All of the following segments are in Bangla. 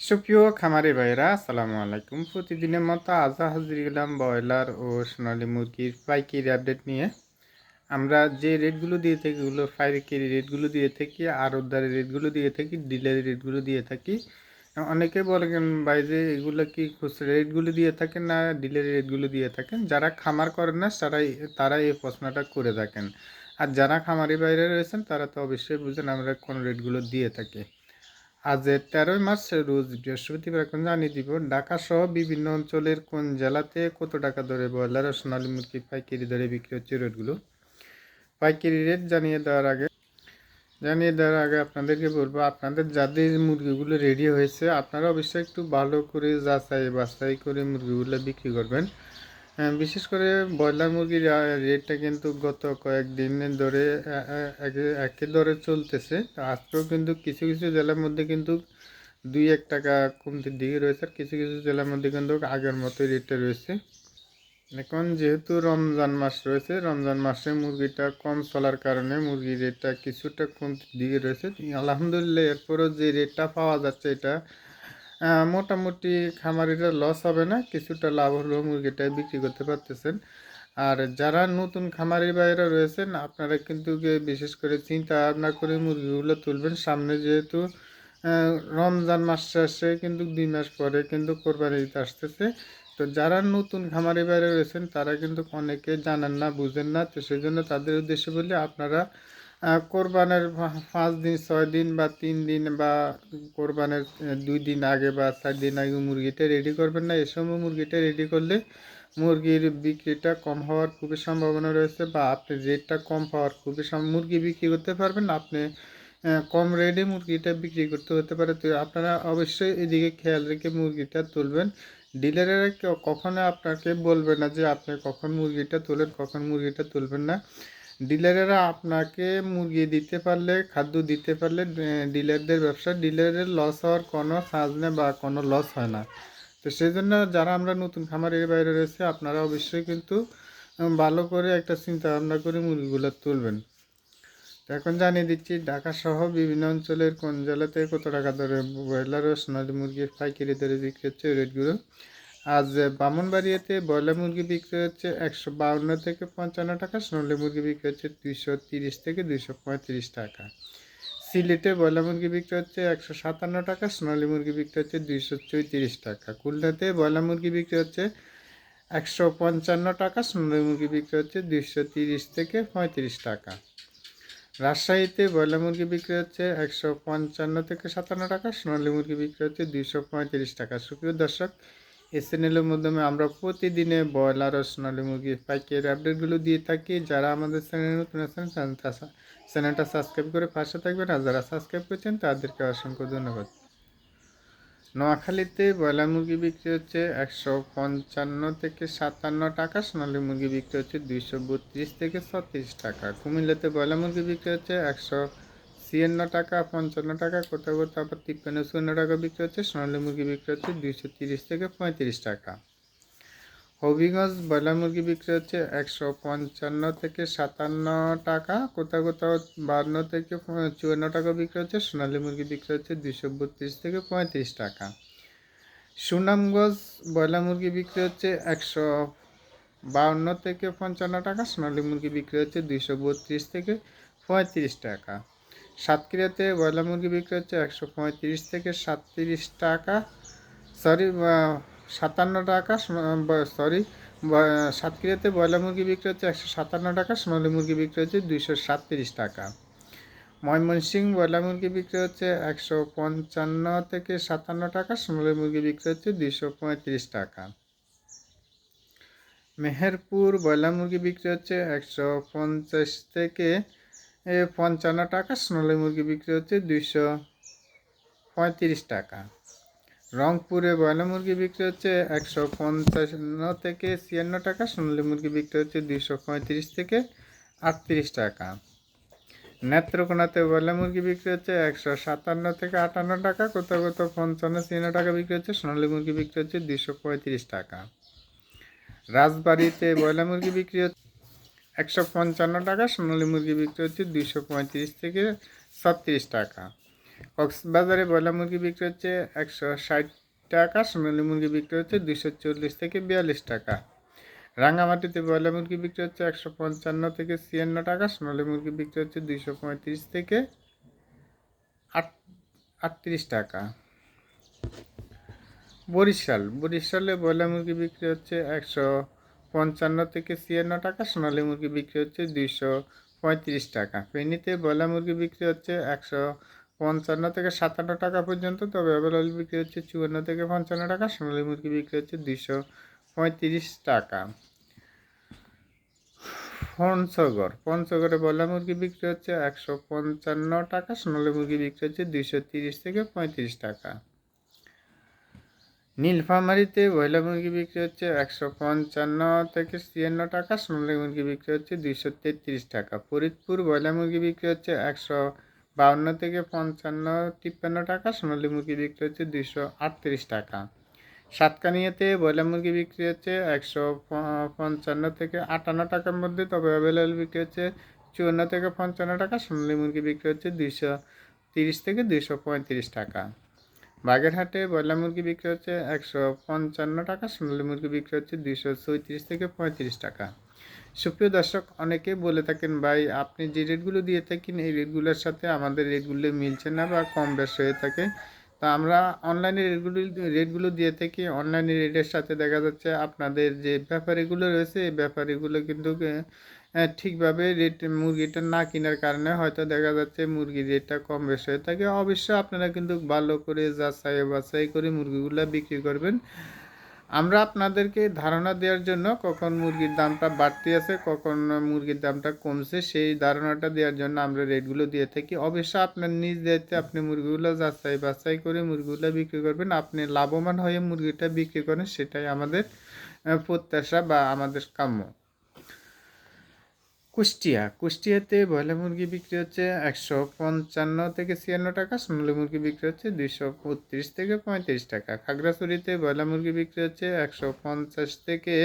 সুপ্রিয় খামারি ভাইরা আসসালামু আলাইকুম। প্রতিদিনের মতো আজা হাজির গেলাম ব্রয়লার ও সোনালী মুরগির পাইকারি আপডেট নিয়ে। আমরা যে রেটগুলো দিয়ে থাকি ওগুলো পাইকারি রেটগুলো দিয়ে থাকি আর উদ্ধারের রেটগুলো দিয়ে থাকি ডিলারি রেটগুলো দিয়ে থাকি। অনেকে বলেন, ভাই, যে এগুলো কি খুচরা রেটগুলো দিয়ে থাকেন না ডিলারি রেটগুলো দিয়ে থাকেন? যারা খামার করেন না তারাই তারা এই প্রশ্নটা করে থাকেন। আর যারা খামারি বাইরে রয়েছেন, তারা তো অবশ্যই বুঝেন আমরা কোন রেটগুলো দিয়ে থাকি। আজ তেরোই মার্চ, রোজ বৃহস্পতিবার এখন জানিয়ে দিব ঢাকা সহ বিভিন্ন অঞ্চলের কোন জেলাতে কত টাকা দরে ব্রয়লার ও সোনালী মুরগি পাইকারি দরে বিক্রি হচ্ছে রেটগুলো পাইকারি রেট জানিয়ে দেওয়ার আগে, জানিয়ে দেওয়ার আগে আপনাদেরকে বলব, আপনাদের যাদের মুরগিগুলো রেডি হয়েছে, আপনারা অবশ্যই একটু ভালো করে যাচাই বাছাই করে মুরগিগুলো বিক্রি করবেন। বিশেষ করে ব্রয়লার মুরগির রেটটা কিন্তু গত কয়েকদিন ধরে একে- ধরে চলতেছে। আজকেও কিন্তু কিছু কিছু জেলার মধ্যে কিন্তু দুই, এক টাকা কমতির দিকে রয়েছে আর কিছু কিছু জেলার মধ্যে কিন্তু আগের মতোই রেটটা রয়েছে। এখন যেহেতু রমজান মাস রয়েছে, রমজান মাসে মুরগিটা কম চলার কারণে মুরগির রেটটা কিছুটা কমতির দিকে রয়েছে। আলহামদুলিল্লাহ, এরপরও যে রেটটা পাওয়া যাচ্ছে, এটা মোটামুটি খামারিরা লস হবে না, কিছুটা লাভ হলেও মুরগিটা বিক্রি করতে পারতেছেন। আর যারা নতুন খামারি বাইরে রয়েছেন, আপনারা কিন্তু বিশেষ করে চিন্তা ভাবনা করে মুরগিগুলো তুলবেন, সামনে যেহেতু রমজান মাস শেষে কিন্তু দুই মাস পরে কিন্তু কোরবানি আসতেছে। তো যারা নতুন খামারি বাইরে রয়েছেন, তারা কিন্তু অনেকে জানেন না, বুঝেন না। তো সেই জন্য তাদের উদ্দেশ্যে বলি, আপনারা কোরবানের পাঁচ দিন, ছয় দিন বা তিন দিন বা কোরবানের দুই দিন আগে বা চার দিন আগে মুরগিটা রেডি করবেন না এই সময় মুরগিটা রেডি করলে মুরগির বিক্রিটা কম হওয়ার খুবই সম্ভাবনা রয়েছে বা আপনি রেটটা কম পাওয়ার খুবই মুরগি বিক্রি করতে পারবেন, আপনি কম রেটে মুরগিটা বিক্রি করতে হতে পারে। তো আপনারা অবশ্যই এদিকে খেয়াল রেখে মুরগিটা তুলবেন। ডিলারেরা কখনো আপনাকে বলবে না যে আপনি কখন মুরগিটা তোলেন, কখন মুরগিটা তুলবেন না। ডিলারেরা আপনাকে মুরগি দিতে পারলে, খাদ্য দিতে পারলে ডিলারদের ব্যবসা, ডিলারের লস হওয়ার কোনো চান্স নেই বা কোনো লস হয় না। তো সেই জন্য যারা আমরা নতুন খামারের বাইরে রয়েছে, আপনারা অবশ্যই কিন্তু ভালো করে একটা চিন্তা ভাবনা করে মুরগিগুলো তুলবেন। তো এখন জানিয়ে দিচ্ছি, ঢাকা সহ বিভিন্ন অঞ্চলের কোন জেলাতে কত টাকা দরে ব্রয়লার ও সোনালী মুরগির পাইকারি দরে বিক্রি হচ্ছে রেটগুলো? আজ ব্রাহ্মণবাড়িয়াতে ব্রয়লার মুরগি বিক্রি হচ্ছে একশো বাউন্ন থেকে পঞ্চান্ন টাকা, সোনালী মুরগি বিক্রি হচ্ছে দুইশো তিরিশ থেকে দুইশো পঁয়ত্রিশ টাকা। সিলেটে ব্রয়লার মুরগি বিক্রি হচ্ছে একশো সাতান্ন টাকা, সোনালী মুরগি বিক্রি হচ্ছে দুইশো চৌত্রিশ টাকা। খুলনাতে ব্রয়লার মুরগি বিক্রি হচ্ছে একশো পঞ্চান্ন টাকা, সোনালী মুরগি বিক্রি হচ্ছে দুইশো তিরিশ থেকে পঁয়ত্রিশ টাকা। রাজশাহীতে ব্রয়লার মুরগি বিক্রি হচ্ছে একশো পঞ্চান্ন থেকে সাতান্ন টাকা, সোনালী মুরগি বিক্রি হচ্ছে দুইশো পঁয়ত্রিশ টাকা। সুপ্রিয় দর্শক চ্যানেলের মাধ্যমে আমরা প্রতিদিনে ব্রয়লার ও সোনালী মুরগি পাইকারি আপডেটগুলো দিয়ে থাকি। যারা আমাদের চ্যানেলে নতুন আছেন, চ্যানেলটা সাবস্ক্রাইব করে পাশে থাকবেন। আর যারা সাবস্ক্রাইব করছেন, তাদেরকে অসংখ্য ধন্যবাদ। নোয়াখালীতে ব্রয়লার মুরগি বিক্রি হচ্ছে একশো পঞ্চান্ন থেকে সাতান্ন টাকা সোনালী মুরগি বিক্রি হচ্ছে দুইশো বত্রিশ থেকে ছত্রিশ টাকা। কুমিল্লাতে ব্রয়লার মুরগি বিক্রি হচ্ছে একশো ছিয়ান্ন টাকা, পঞ্চান্ন টাকা, কোথাও কোথাও আবার তিপ্পান্ন, চুয়ান্ন টাকা বিক্রি হচ্ছে, সোনালী মুরগি বিক্রি হচ্ছে দুইশো তিরিশ থেকে পঁয়ত্রিশ টাকা। হবিগঞ্জ ব্রয়লার মুরগি বিক্রি হচ্ছে একশো পঞ্চান্ন থেকে সাতান্ন টাকা, কোথাও কোথাও বান্ন থেকে চুয়ান্ন টাকা বিক্রি হচ্ছে, সোনালী মুরগি বিক্রি হচ্ছে দুইশো বত্রিশ থেকে পঁয়ত্রিশ টাকা। সুনামগঞ্জ ব্রয়লার মুরগি বিক্রি হচ্ছে একশো বাউন্ন থেকে পঞ্চান্ন টাকা, সোনালী মুরগি বিক্রি হচ্ছে দুইশো বত্রিশ থেকে পঁয়ত্রিশ টাকা। সাতক্ষীরাতে ব্রয়লার মুরগি বিক্রি হচ্ছে একশো পঁয়ত্রিশ থেকে সাতত্রিশ টাকা। সরি সাতান্ন টাকা সরি সাতক্ষীরাতে ব্রয়লার মুরগি বিক্রি হচ্ছে একশো সাতান্ন টাকা, সোনালী মুরগি বিক্রি হচ্ছে দুইশো সাতত্রিশ টাকা। ময়মনসিংহ ব্রয়লার মুরগি বিক্রি হচ্ছে একশো পঞ্চান্ন থেকে সাতান্ন টাকা, সোনালী মুরগি বিক্রি হচ্ছে দুইশো পঁয়ত্রিশ টাকা। মেহেরপুর ব্রয়লার মুরগি বিক্রি হচ্ছে একশো পঞ্চাশ থেকে পঞ্চান্ন টাকা, সোনালী মুরগি বিক্রি হচ্ছে দুইশো পঁয়ত্রিশ টাকা। রংপুরে ব্রয়লার মুরগি বিক্রি হচ্ছে একশো পঞ্চান্ন থেকে ছিয়ান্ন টাকা, সোনালী মুরগি বিক্রি হচ্ছে দুইশো পঁয়ত্রিশ থেকে আটত্রিশ টাকা। নেত্রকোনাতে ব্রয়লার মুরগি বিক্রি হচ্ছে একশো সাতান্ন থেকে আটান্ন টাকা কোথাও কোথাও পঞ্চান্ন, ছিয়ান্ন টাকা বিক্রি হচ্ছে, সোনালী মুরগি বিক্রি হচ্ছে দুইশো পঁয়ত্রিশ টাকা। রাজবাড়িতে ব্রয়লার মুরগি বিক্রি হচ্ছে একশো পঞ্চান্ন টাকা, সোনালী মুরগি বিক্রি হচ্ছে দুইশো পঁয়ত্রিশ থেকে ছত্রিশ টাকা। কক্সবাজারে ব্রয়লার মুরগি বিক্রি হচ্ছে একশো ষাট টাকা, সোনালী মুরগি বিক্রি হচ্ছে দুশো চল্লিশ থেকে বিয়াল্লিশ টাকা। রাঙামাটিতে ব্রয়লার মুরগি বিক্রি হচ্ছে একশো পঞ্চান্ন থেকে ছিয়ান্ন টাকা, সোনালী মুরগি বিক্রি হচ্ছে দুইশো পঁয়ত্রিশ থেকে আট, আটত্রিশ টাকা। বরিশাল, বরিশালে ব্রয়লার মুরগি বিক্রি হচ্ছে একশো পঞ্চান্ন থেকে ছিয়ান্ন টাকা, সোনালী মুরগি বিক্রি হচ্ছে দুইশো পঁয়ত্রিশ টাকা। ফেনীতে ব্রয়লার মুরগি বিক্রি হচ্ছে একশো পঞ্চান্ন থেকে সাতান্ন টাকা পর্যন্ত, তবে অ্যাভেলেবল বিক্রি হচ্ছে চুয়ান্ন থেকে পঞ্চান্ন টাকা, সোনালী মুরগি বিক্রি হচ্ছে দুইশো পঁয়ত্রিশ টাকা। পঞ্চগড় পঞ্চগড়ে ব্রয়লার মুরগি বিক্রি হচ্ছে একশো পঞ্চান্ন টাকা, সোনালী মুরগি বিক্রি হচ্ছে দুইশো তিরিশ থেকে পঁয়ত্রিশ টাকা। নীলফামারিতে ব্রয়লার মুরগি বিক্রি হচ্ছে একশো পঞ্চান্ন থেকে ছিয়ান্ন টাকা সোনালী মুরগি বিক্রি হচ্ছে দুইশো তেত্রিশ টাকা। ফরিদপুর ব্রয়লার মুরগি বিক্রি হচ্ছে একশো বাউন্ন থেকে পঞ্চান্ন, তিপ্পান্ন টাকা সোনালী মুরগি বিক্রি হচ্ছে দুইশো আটত্রিশ টাকা। সাতকানিয়াতে ব্রয়লার মুরগি বিক্রি হচ্ছে একশো পঞ্চান্ন থেকে আটান্ন টাকার মধ্যে, তবে অ্যাভেলেবল বিক্রি হচ্ছে চুয়ান্ন থেকে পঞ্চান্ন টাকা সোনালী মুরগি বিক্রি হচ্ছে দুইশো তিরিশ থেকে দুইশো পঁয়ত্রিশ টাকা। বাগেরহাটে ব্রয়লার মুরগি বিক্রি হচ্ছে একশো পঞ্চান্ন টাকা, সোনালী মুরগি বিক্রি হচ্ছে দুইশো চৌত্রিশ থেকে পঁয়ত্রিশ টাকা। সুপ্রিয় দর্শক অনেকে বলে থাকেন, ভাই, আপনি যে রেটগুলো দিয়ে থাকেন, এই রেটগুলোর সাথে আমাদের রেটগুলো মিলছে না বা কম বেশ হয়ে থাকে। তা আমরা অনলাইনে রেটগুলো রেটগুলো দিয়ে থাকি। অনলাইনে রেটের সাথে দেখা যাচ্ছে, আপনাদের যে ব্যাপারীগুলো রয়েছে, এই ব্যাপারীগুলো কিন্তু ঠিকভাবে রেট মুরগিটা না কেনার কারণে হয়তো দেখা যাচ্ছে মুরগির রেটটা কম বেশি হয়ে থাকে। অবশ্যই আপনারা কিন্তু ভালো করে যাচাই বাছাই করে মুরগিগুলো বিক্রি করবেন। আমরা আপনাদেরকে ধারণা দেওয়ার জন্য কখন মুরগির দামটা বাড়তি আছে, কখন মুরগির দামটা কমছে, সেই ধারণাটা দেওয়ার জন্য আমরা রেটগুলো দিয়ে থাকি। অবশ্যই আপনার নিজ দায়িত্বে আপনি মুরগিগুলো যাচাই বাছাই করে মুরগিগুলো বিক্রি করবেন। আপনি লাভবান হয়ে মুরগিটা বিক্রি করেন, সেটাই আমাদের প্রত্যাশা বা আমাদের কাম্য। কুষ্টিয়া। কুষ্টিয়াতে ব্রয়লার মুরগি বিক্রি হচ্ছে একশো পঞ্চান্ন থেকে ছিয়ান্ন টাকা সোনালী মুরগি বিক্রি হচ্ছে দুইশো বত্রিশ থেকে পঁয়ত্রিশ টাকা। খাগড়াছড়িতে ব্রয়লার মুরগি বিক্রি হচ্ছে একশো পঞ্চাশ থেকে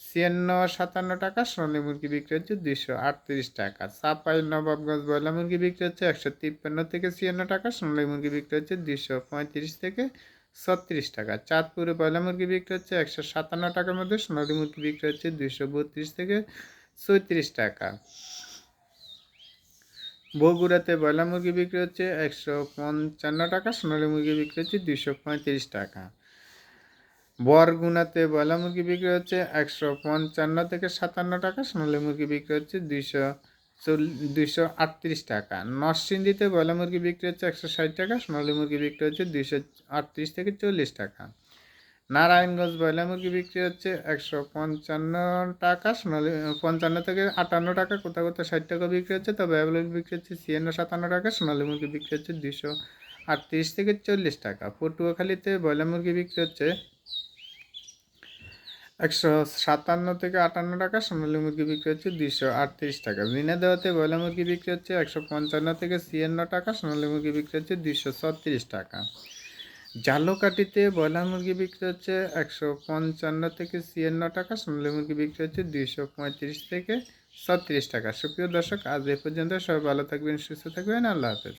ছিয়ান্ন, সাতান্ন টাকা সোনালী মুরগি বিক্রি হচ্ছে দুইশো আটত্রিশ টাকা। চাপাই, নবাবগঞ্জ ব্রয়লার মুরগি বিক্রি হচ্ছে একশো তিপ্পান্ন থেকে ছিয়ান্ন টাকা সোনালী মুরগি বিক্রি হচ্ছে দুইশো পঁয়ত্রিশ থেকে ছত্রিশ টাকা। চাঁদপুরে ব্রয়লার মুরগি বিক্রি হচ্ছে একশো সাতান্ন টাকার মধ্যে সোনালী মুরগি বিক্রি হচ্ছে দুইশো বত্রিশ থেকে চৌত্রিশ টাকা। বগুড়াতে ব্রয়লার মুরগি বিক্রি হচ্ছে একশো পঞ্চান্ন টাকা, সোনালী মুরগি বিক্রি হচ্ছে দুইশো পঁয়ত্রিশ টাকা। বরগুনাতে ব্রয়লার মুরগি বিক্রি হচ্ছে একশো পঞ্চান্ন থেকে সাতান্ন টাকা, সোনালী মুরগি বিক্রি হচ্ছে দুইশো দুইশো আটত্রিশ টাকা। নরসিংদীতে ব্রয়লার মুরগি বিক্রি হচ্ছে একশো ষাট টাকা, সোনালী মুরগি বিক্রি হচ্ছে দুইশো আটত্রিশ থেকে চল্লিশ টাকা। নারায়ণগঞ্জ ব্রয়লার মুরগি বিক্রি হচ্ছে একশো পঞ্চান্ন টাকা। সোনালী পঞ্চান্ন থেকে আটান্ন টাকা, কোথাও কোথাও ষাট টাকা বিক্রি হচ্ছে, তবে অ্যাভেলেবল বিক্রি হচ্ছে ছিয়ান্ন, সাতান্ন টাকা, সোনালী মুরগি বিক্রি হচ্ছে দুশো আটত্রিশ থেকে চল্লিশ টাকা। পটুয়াখালীতে ব্রয়লার মুরগি বিক্রি হচ্ছে একশো সাতান্ন থেকে আটান্ন টাকা, সোনালী মুরগি বিক্রি হচ্ছে দুশো আটত্রিশ টাকা। দেওয়াতে ব্রয়লার মুরগি বিক্রি হচ্ছে একশো পঞ্চান্ন থেকে ছিয়ান্ন টাকা, সোনালী মুরগি বিক্রি হচ্ছে দুশো ছত্রিশ টাকা। জালকাটিতে ব্রয়লার মুরগি বিক্রি হচ্ছে একশো পঞ্চান্ন থেকে ছিয়ান্ন টাকা সোনালি মুরগি বিক্রি হচ্ছে দুইশো পঁয়ত্রিশ থেকে ছত্রিশ টাকা। সুপ্রিয় দর্শক, আজ এ পর্যন্ত সবাই ভালো থাকবেন, সুস্থ থাকবেন, আল্লাহ হাফেজ।